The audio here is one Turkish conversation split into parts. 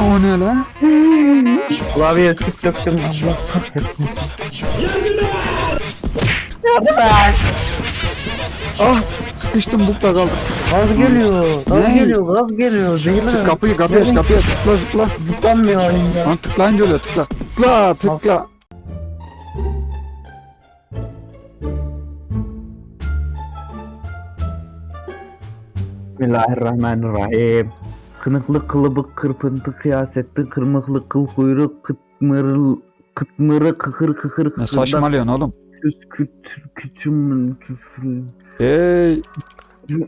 O ne lan? Klavyeye süt döktüm Allah kahretsin. Ah sıkıştım bukta kaldım. Gaz geliyor. Gaz Ne? geliyor. Gaz geliyor. Zehirli. Çık kapıyı kapıyı aç kapıyı aç. Tıkla tıkla. Zıplanmıyor oyunda. Lan tıklayınca öyle tıkla. Tıkla tıkla. Bismillahirrahmanirrahim. Kınıklı kılıbık kırpıntı kıyasetli kırmıklı kıl kuyruk kıtmırıl kıtmırı kıkır kıkır Ne kıkırdak saçmalıyorsun oğlum? küs kütür küçüm küfür. Hey ne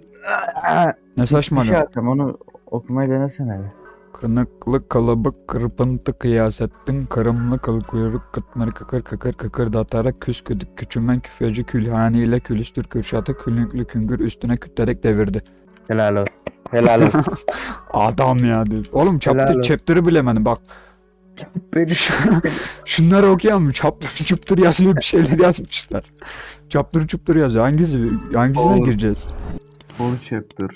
Bir şey saçmalıyorsun? yapacağım onu okumayı denesene. bir. Kınıklı kalıbık kırpıntı kıyasettin kırımlı kıl kuyruk kıtmır kıkır kıkır kıkır datarak küs küdük küçümen küfeci külhaniyle külüstür kürşatı külünklü küngür üstüne kütlerek devirdi. Helal olsun. Helal olsun. Adam ya diyor. Oğlum chapter, chapter'ı bilemedim bak. Beni Şunları okuyamıyorum. Chapter chapter yazıyor bir şeyler yazmışlar. Chapter chapter yazıyor. Hangisi? Hangisine Oğlum. gireceğiz? Full chapter.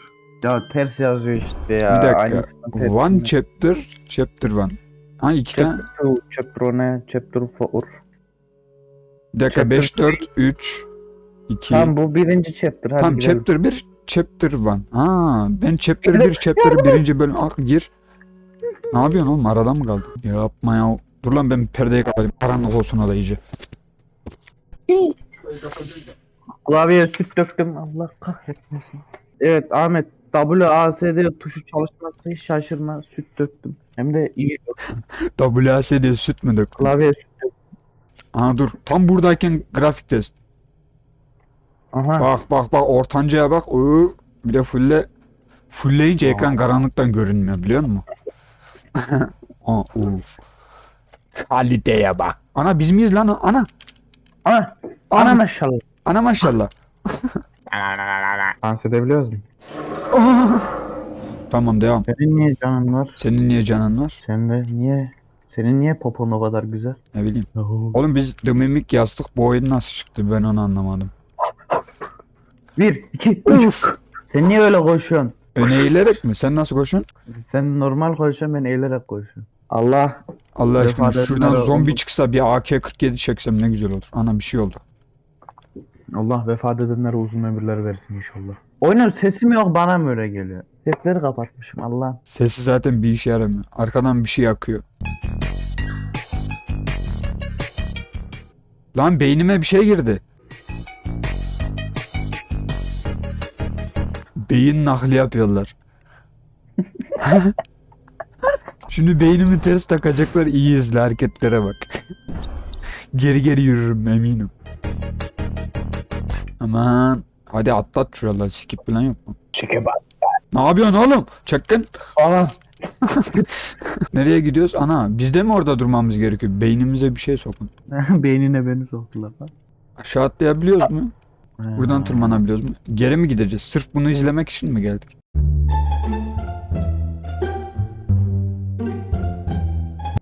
Ya ters yazıyor işte ya. Bir dakika. Aynısını ters One yazıyor. chapter, chapter one. Ha iki tane. Chapter 2, chapter o ne? Chapter 4. Bir dakika chapter 5, 4, 3, 2. Tamam bu birinci chapter. Hadi Tamam gidelim. chapter 1, chapter 1. Ha ben chapter 1, chapter 1. bölüm al gir. Ne yapıyorsun oğlum arada mı kaldın? Yapma ya. Dur lan ben perdeyi kapatayım. Karanlık olsun da iyice. Klavyeye süt döktüm. Allah kahretmesin. Evet Ahmet. WASD tuşu çalışması şaşırma. Süt döktüm. Hem de iyi döktüm. WAS diye süt mü dök? Klavyeye süt döktüm. Aha dur. Tam buradayken grafik test. Aha. Bak bak bak ortancaya bak. Oo, bir de fulle fullleyince ekran karanlıktan görünmüyor biliyor musun? Aa, uf. Kaliteye bak. Ana biz miyiz lan. Ana. Ana, Ana maşallah. ana maşallah. Dans edebiliyoruz mu? tamam devam. Senin niye canın var? Senin niye canın var? Sen de niye? Senin niye popon o kadar güzel? Ne bileyim. Oğlum biz The Mimic yazdık bu oyun nasıl çıktı ben onu anlamadım. Bir, iki, üç. Sen niye öyle koşuyorsun? Öne eğilerek mi? Sen nasıl koşuyorsun? Sen normal koşuyorsun ben eğilerek koşuyorum. Allah. Allah aşkına şuradan edenlere zombi olur. çıksa bir AK-47 çeksem ne güzel olur. Ana bir şey oldu. Allah vefat edenlere uzun ömürler versin inşallah. Oyunun sesi mi yok bana mı öyle geliyor? Sesleri kapatmışım Allah. Sesi zaten bir işe yaramıyor. Arkadan bir şey yakıyor. Lan beynime bir şey girdi. Beyin nakli yapıyorlar. Şimdi beynimi ters takacaklar iyi izle hareketlere bak. geri geri yürürüm eminim. Aman hadi atlat şuraları skip falan yok mu? Çeke bak. Ne yapıyorsun oğlum? Çekin. Falan. Nereye gidiyoruz? Ana biz de mi orada durmamız gerekiyor? Beynimize bir şey sokun. Beynine beni soktular lan. Aşağı atlayabiliyoruz mu? Buradan tırmanabiliyoruz mu? Geri mi gideceğiz? Sırf bunu izlemek için mi geldik?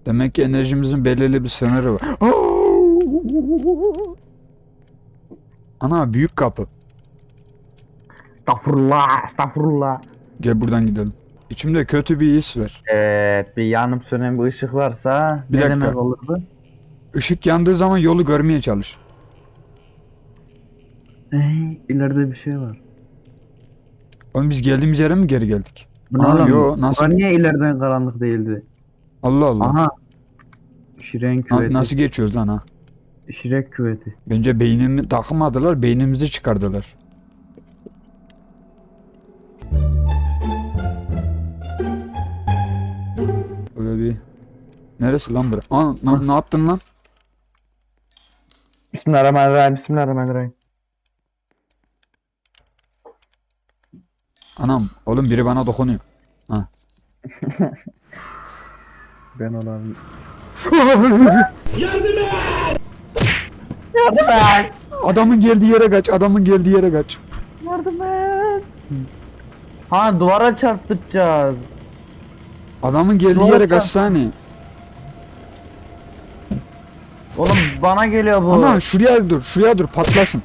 Demek ki enerjimizin belirli bir sınırı var. Ana büyük kapı. Estağfurullah, estağfurullah. Gel buradan gidelim. İçimde kötü bir his var. Evet, bir yanıp sönen bir ışık varsa Bir ne dakika. demek olur bu? Işık yandığı zaman yolu görmeye çalış. İleride bir şey var. Oğlum biz geldiğimiz yere mi geri geldik? Bu ne Aa, yo, nasıl? Bura niye ileriden karanlık değildi? Allah Allah. Aha. Şiren Na- küveti. nasıl geçiyoruz lan ha? Şirek küveti. Bence beynimi takmadılar, beynimizi çıkardılar. Böyle bir... Neresi lan bura? Aa, na- ne yaptın lan? Bismillahirrahmanirrahim. Bismillahirrahmanirrahim. Anam, oğlum biri bana dokunuyor. Ben olan Adamın geldiği yere kaç, adamın geldiği yere kaç. yardım et. Ha duvara çarptıracağız. Adamın geldiği Doğru yere kaç saniye. Oğlum bana geliyor bu. Ama şuraya dur, şuraya dur, patlasın.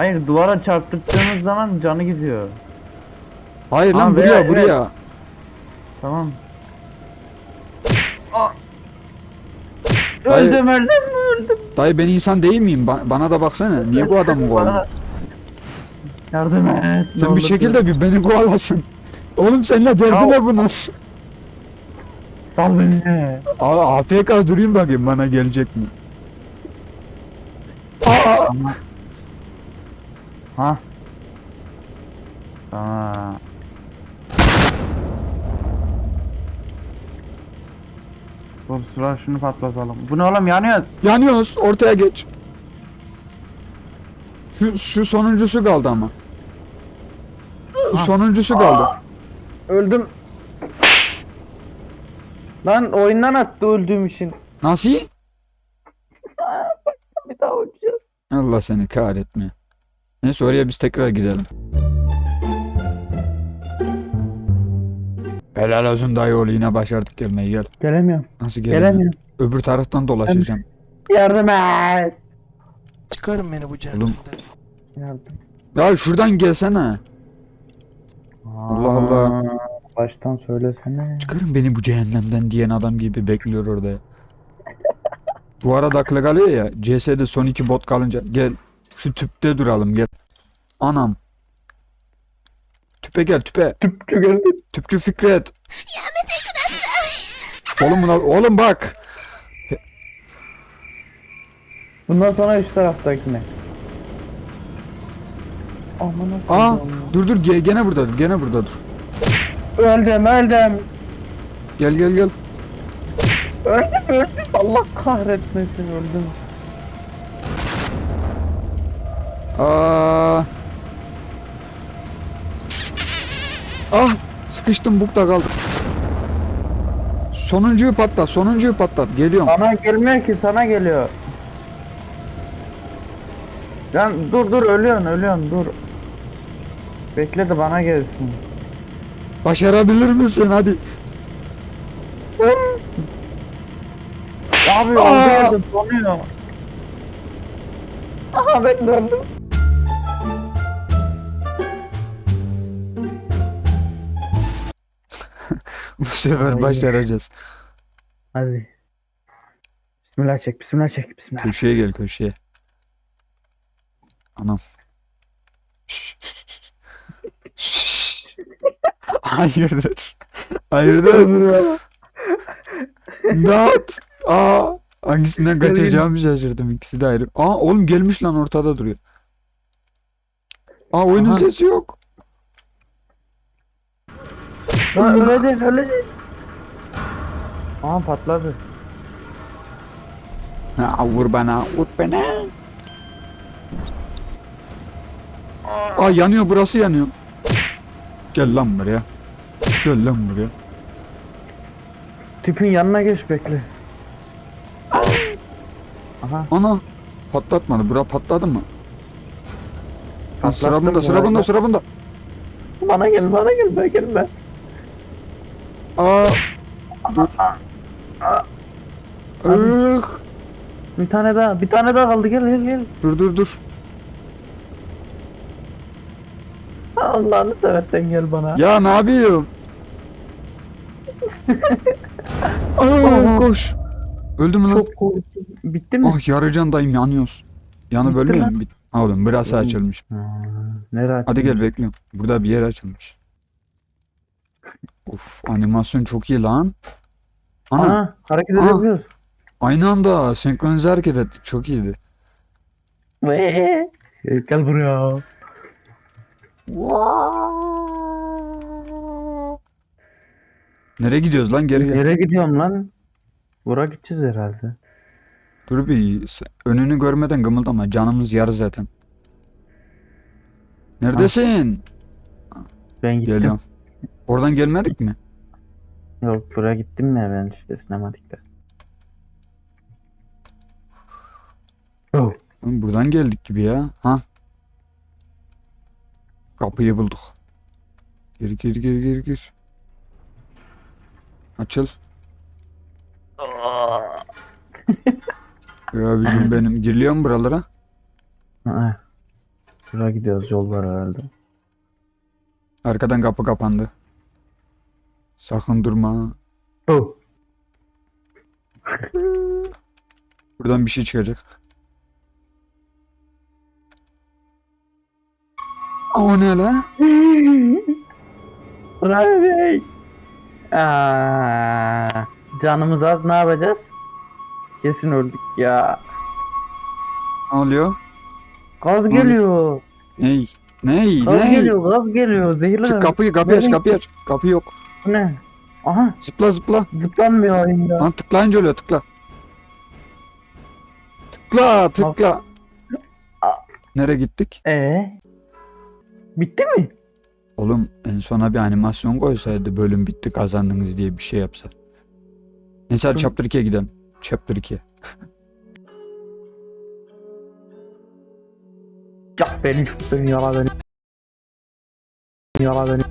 Hayır duvara çarptırdığımız zaman canı gidiyor. Hayır Ha, lan buraya, evet. buraya. Tamam. Aa. Hayır. Öldüm öldüm öldüm. Dayı ben insan değil miyim? Ba- bana da baksana. Niye bu adamı kovalıyorsun? Yardım et. ne Sen bir şekilde bir beni kovalasın. Oğlum seninle derdi ne bunun? Sal beni. Aa, AFK durayım bakayım bana gelecek mi? Aa. Ha. Aa. Dur sıra şunu patlatalım. Bu ne oğlum yanıyor. yanıyoruz. Ortaya geç. Şu, şu sonuncusu kaldı ama. Ha. sonuncusu kaldı. Öldüm. Lan oyundan attı öldüğüm için. Nasıl? Bir daha oynayacağız. Allah seni kahretme. Neyse oraya biz tekrar gidelim. Helal olsun dayı oğlu yine başardık gelmeyi gel. Gelemiyorum. Nasıl gelemiyorum? Gelemiyorum. Öbür taraftan dolaşacağım. Yardım et. Çıkarın beni bu cehennemden. Yardım. Ya şuradan gelsene. Allah Allah. Baştan söylesene. Çıkarın beni bu cehennemden diyen adam gibi bekliyor orada. Duvara dakla kalıyor ya. CS'de son iki bot kalınca. Gel. Şu tüpte duralım gel. Anam. Tüpe gel tüpe. Tüpçü geldi. Tüpçü Fikret. Oğlum buna, oğlum bak. Bundan sonra üst taraftakine. Aman Aa dur dur ge- gene burada dur. Gene burada dur. Öldüm öldüm. Gel gel gel. Öldüm öldüm. Allah kahretmesin öldüm. Aa. Ah sıkıştım bukta kaldım. Sonuncuyu patlat, sonuncuyu patlat. Geliyorum. Bana gelmiyor ki sana geliyor. Lan dur dur ölüyorsun ölüyorsun dur. Bekle de bana gelsin. Başarabilir misin hadi? Abi Aa! olduğu yerde donuyor. Aha ben döndüm. Sefer Ay. başaracağız. Hadi. Bismillah çek bismillah çek bismillah. Köşeye gel köşeye. Anam. Hayırdır? Hayırdır? Dağıt. Aa, hangisinden kaçacağımı şaşırdım. İkisi de ayrı. Aa oğlum gelmiş lan ortada duruyor. Aa oyunun Aha. sesi yok. Lan ölecek ölecek. Aa patladı. Ha, vur bana, vur bana. Aa yanıyor burası yanıyor. Gel lan buraya. Gel lan buraya. Tüpün yanına geç bekle. Aha Ana patlatmadı. Bura patladı mı? Ha, sıra Patlattım bunda, sıra bunda, da. sıra bunda. bana gel bana gel ben gelme. Aa. Ih. Bir tane daha bir tane daha kaldı gel gel gel. Dur dur dur. Allah'ını seversen gel bana. Ya ne yapıyorum? Aa, koş. Öldü mü lan? Çok korktum. Bitti mi? Ah yarıcan dayım yanıyoruz. Yanı Bitti bölmüyor lan. mu? Bit- oğlum Oğlum. açılmış. Ha, nereye Hadi gel bekliyorum. Burada bir yer açılmış. Of animasyon çok iyi lan. Ana Ana hareket edebiliyoruz. aynı anda senkronize hareket ettik. Çok iyiydi. Ve gel buraya. Nereye gidiyoruz lan geri gel. Nereye gidiyorum lan? Bura gideceğiz herhalde. Dur bir sen- önünü görmeden gımıldama. Canımız yarı zaten. Neredesin? Ben gittim. Geliyorum. Oradan gelmedik mi? Yok buraya gittim ya ben işte sinematikte. Oh. Oğlum Buradan geldik gibi ya. Ha? Kapıyı bulduk. Gir gir gir gir gir. Açıl. Ya abicim benim. Giriliyor mu buralara? Buraya gidiyoruz yol var herhalde. Arkadan kapı kapandı. Sakın durma. Bu. Buradan bir şey çıkacak. O ne la? Kurabiye Bey. Aa, canımız az ne yapacağız? Kesin öldük ya. Ne oluyor? Gaz geliyor. Ney? Ney? Gaz Ney? geliyor, gaz geliyor. Zehirli. Çık kapıyı kapıyı aç kapıyı aç. Kapı yok. Bu ne? Aha, Zıpla zıpla. zıplanmıyor oyunda. Lan tıklayınca oluyor tıkla. Tıkla tıkla. Nereye gittik? Ee? Bitti mi? Oğlum en sona bir animasyon koysaydı bölüm bitti kazandınız diye bir şey yapsa. Neyse hadi Hı. chapter 2'ye gidelim. Chapter 2. Ya beni, beni yala beni. Yala beni.